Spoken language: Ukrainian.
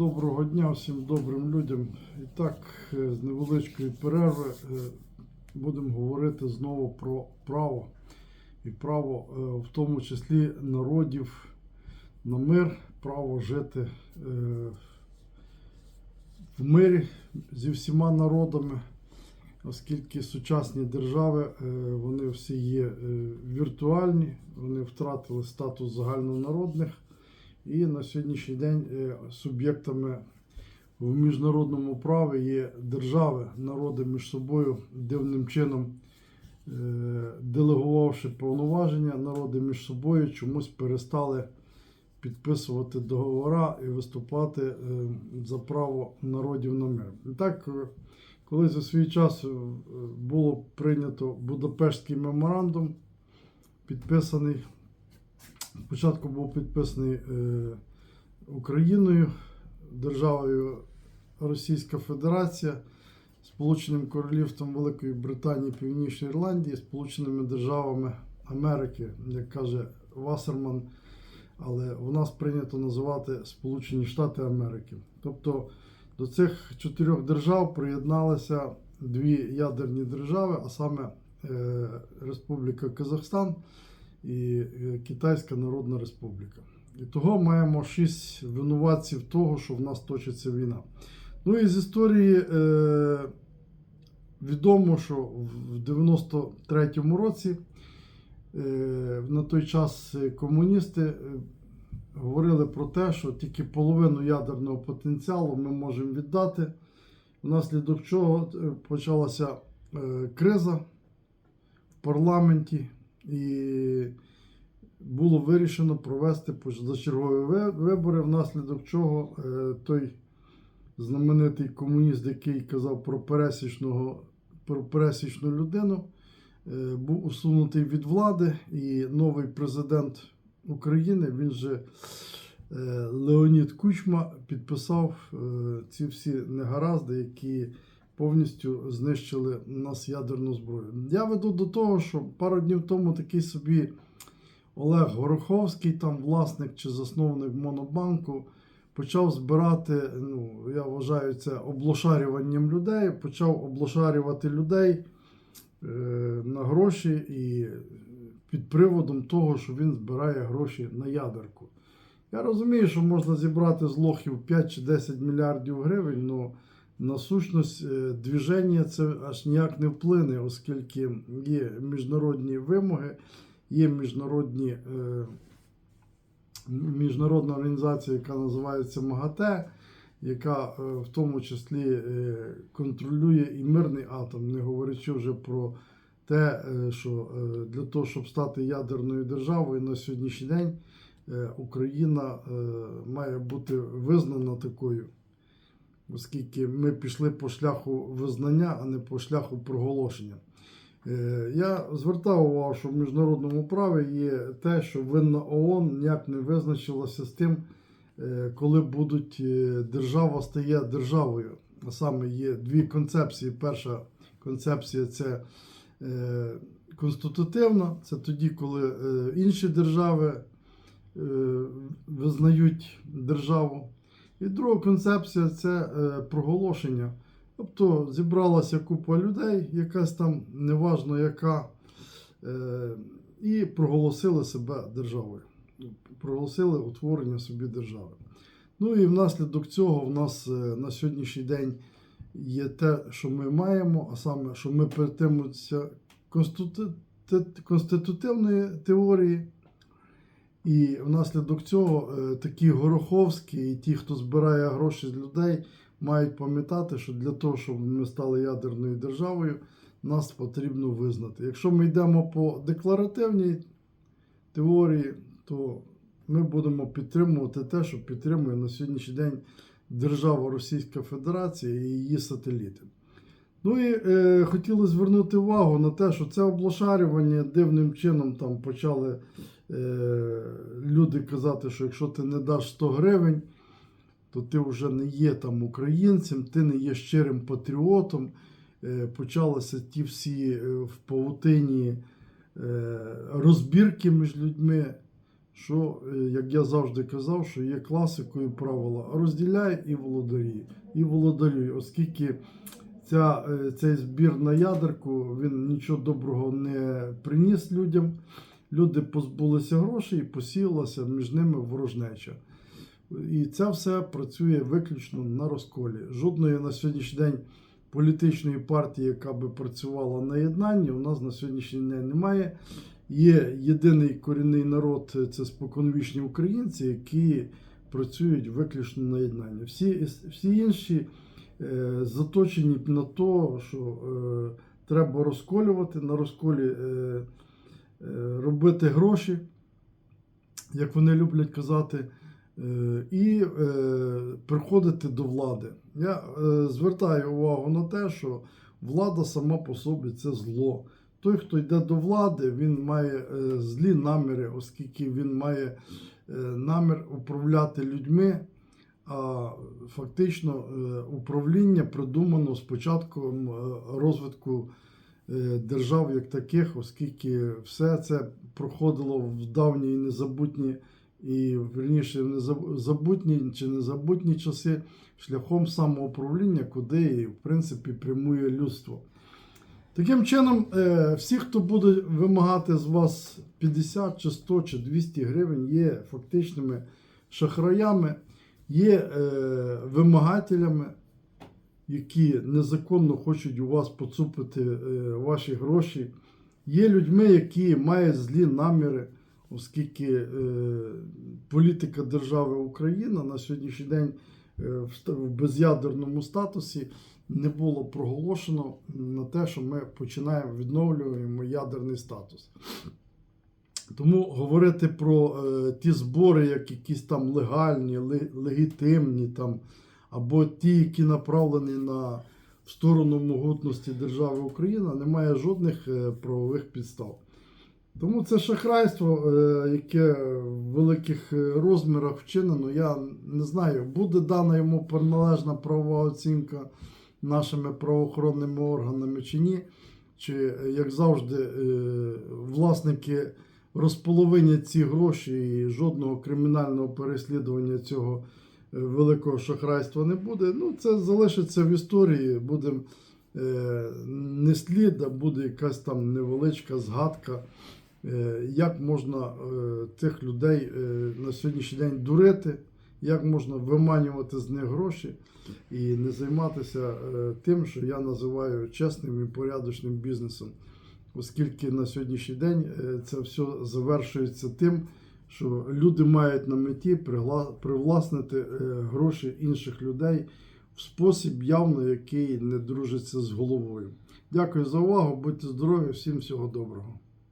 Доброго дня всім добрим людям. І так, е, з невеличкої перерви е, будемо говорити знову про право. І право, е, в тому числі народів на мир, право жити в мирі зі всіма народами, оскільки сучасні держави вони всі є віртуальні, вони втратили статус загальнонародних. І на сьогоднішній день е, суб'єктами в міжнародному праві є держави, народи між собою дивним чином, е, делегувавши повноваження, народи між собою чомусь перестали підписувати договори і виступати е, за право народів на мир. І так, колись у свій час було прийнято Будапештський меморандум, підписаний Спочатку був підписаний е, Україною, державою Російська Федерація, Сполученим Королівством Великої Британії, Північної Ірландії, Сполученими Державами Америки, як каже Вассерман, але в нас прийнято називати Сполучені Штати Америки. Тобто до цих чотирьох держав приєдналися дві ядерні держави, а саме е, Республіка Казахстан і е, Китайська Народна Республіка. І того маємо шість винуватців того, що в нас точиться війна. Ну і з історії е, відомо, що в 93-му році е, на той час комуністи е, говорили про те, що тільки половину ядерного потенціалу ми можемо віддати, внаслідок чого е, почалася е, криза в парламенті. І було вирішено провести позачергові вибори, внаслідок чого е, той знаменитий комуніст, який казав про пересічного, про пересічну людину, е, був усунутий від влади, і новий президент України, він же е, Леонід Кучма, підписав ці всі негаразди, які повністю знищили нас ядерну зброю. Я веду до того, що пару днів тому такий собі Олег Гороховський, там власник чи засновник Монобанку, почав збирати, ну, я вважаю, це облошарюванням людей, почав облошарювати людей е, на гроші і під приводом того, що він збирає гроші на ядерку. Я розумію, що можна зібрати з лохів 5 чи 10 мільярдів гривень, але на сущність е, движення це аж ніяк не вплине, оскільки є міжнародні вимоги, є міжнародні, е, міжнародна організація, яка називається МАГАТЕ, яка е, в тому числі контролює і мирний атом, не говорячи вже про те, що для того, щоб стати ядерною державою на сьогоднішній день, Україна має бути визнана такою оскільки ми пішли по шляху визнання, а не по шляху проголошення. Е, Я звертав увагу, що в міжнародному праві є те, що винна ООН ніяк не визначилася з тим, е, коли будуть е, держава стає державою. А саме є дві концепції. Перша концепція це конститутивна, це тоді, коли інші держави визнають державу. І друга концепція це е, проголошення. Тобто зібралася купа людей, якась там, неважно яка, е, і проголосили себе державою. Проголосили утворення собі держави. Ну і внаслідок цього в нас е, на сьогоднішній день є те, що ми маємо, а саме, що ми притримуємося конститу- конститутивної теорії. І внаслідок цього е, такі Гороховські і ті, хто збирає гроші з людей, мають пам'ятати, що для того, щоб ми стали ядерною державою, нас потрібно визнати. Якщо ми йдемо по декларативній теорії, то ми будемо підтримувати те, що підтримує на сьогоднішній день держава Російська Федерація і її сателіти. Ну і е, хотіли звернути увагу на те, що це облошарювання дивним чином там почали люди казати, що якщо ти не даш 100 гривень, то ти вже не є там українцем, ти не є щирим патріотом. Е, почалися ті всі е, в павутині е, розбірки між людьми. що, е, як я завжди казав, що є класикою правила розділяй і володарі, і володарюй, оскільки ця, е, цей збір на ядерку він нічого доброго не приніс людям. Люди позбулися грошей і посіялася між ними ворожнеча. І це все працює виключно на розколі. Жодної на сьогоднішній день політичної партії, яка би працювала на єднанні, у нас на сьогоднішній день немає. Є єдиний корінний народ це споконвічні українці, які працюють виключно на єднанні. Всі, всі інші е, заточені на те, що е, треба розколювати, на розколі е, робити гроші, як вони люблять казати, е, і е, приходити до влади. Я е, звертаю увагу на те, що влада сама по собі це зло. Той, хто йде до влади, він має е, злі наміри, оскільки він має е, намір управляти людьми. А фактично е, управління придумано е, розвитку е, держав як таких, оскільки все це проходило в давні і незабутні, і верніше забутні чи незабутні часи шляхом самоуправління, куди і, в принципі прямує людство. Таким чином, е, всі, хто буде вимагати з вас 50 чи 100 чи 200 гривень, є фактичними шахраями, є е, вимагателями, які незаконно хочуть у вас поцупити е, ваші гроші. Є людьми, які мають злі наміри, оскільки е, політика держави Україна на сьогоднішній день е, в без'ядерному статусі не було проголошено на те, що ми починаємо відновлюємо ядерний статус. Тому говорити про ті збори, як якісь там легальні, легітимні, там, або ті, які направлені на в сторону могутності держави Україна, немає жодних е, правових підстав. Тому це шахрайство, е, яке в великих е, розмірах вчинено, я не знаю, буде дана йому належна правова оцінка нашими правоохоронними органами чи ні. Чи, як завжди, власники розполовинять ці гроші і жодного кримінального переслідування цього великого шахрайства не буде. Ну, це залишиться в історії. Будемо е, не слід, а буде якась там невеличка згадка, е, як можна е, тих людей на сьогоднішній день дурити, як можна виманювати з них гроші і не займатися тим, що я називаю чесним і порядочним бізнесом. Оскільки на сьогоднішній день це все завершується тим, що люди мають на меті привласнити е, гроші інших людей в спосіб явно, який не дружиться з головою. Дякую за увагу, будьте здорові, всім всього доброго.